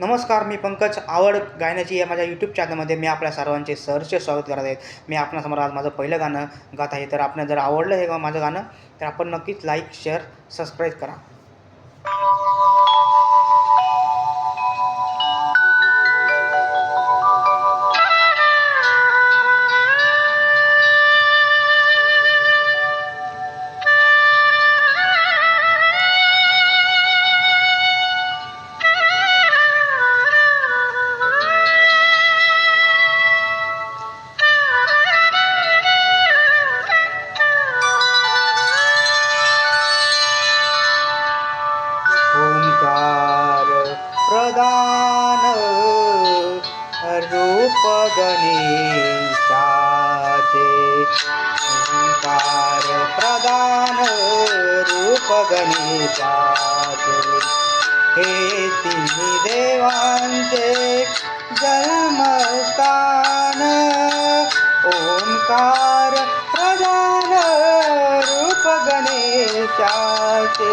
नमस्कार मी पंकज आवड गायनाची या माझ्या यूट्यूब चॅनलमध्ये मी आपल्या सर्वांचे सहर्ष स्वागत करत आहे. मी आपणासमोर आज माझं पहिलं गाणं गात आहे. तर आपण जर आवडलं हे माझं गाणं तर आपण नक्कीच लाईक शेअर सबस्क्राईब करा. प्रदान रूप गणेशाचे ओंकार प्रदान रूप गणेशाचे. हे तिन्ही देवांचे जन्मस्थान ओंकार प्रदान रूप गणेशाचे.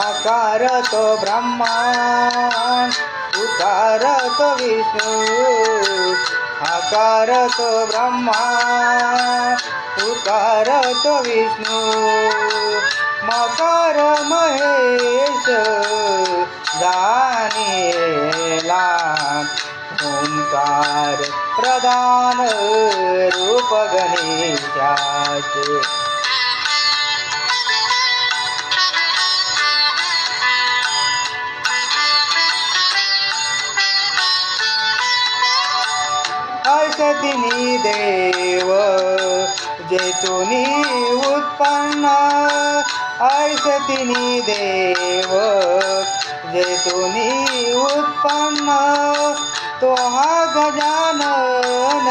आकार तो ब्रह्मा उकार तो विष्णू आकार तो ब्रह्मा उकार तो विष्णू। मकार महेश जाणेला ओंकार प्रदान रूप गणेशाचे अर्षदिनी देव जेतुनी उत्पन्न अर्षदिनी देव जेतुनी उत्पन्न तो हा गजानन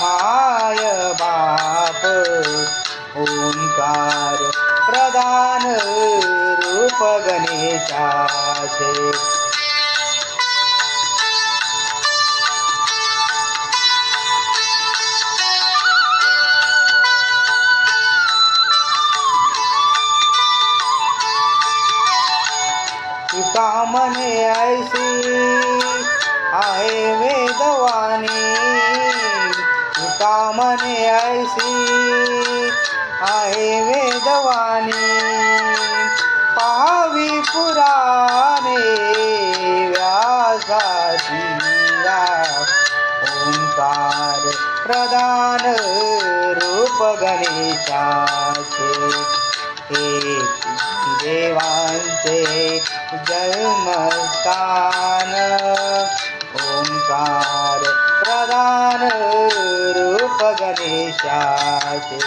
माय बाप ओंकार प्रधान रूप गणेशाचे. तुका मने ऐसी आहे वेदवाणी. तुका म्हणे ऐसी आहे वेदवाणी. पाहावी पुराणे व्यासाची ओंकार प्रधान रूप गणेशाचे. हे देवांचे जन्मस्थान. ओंकार प्रधान रूप गणेशाचे.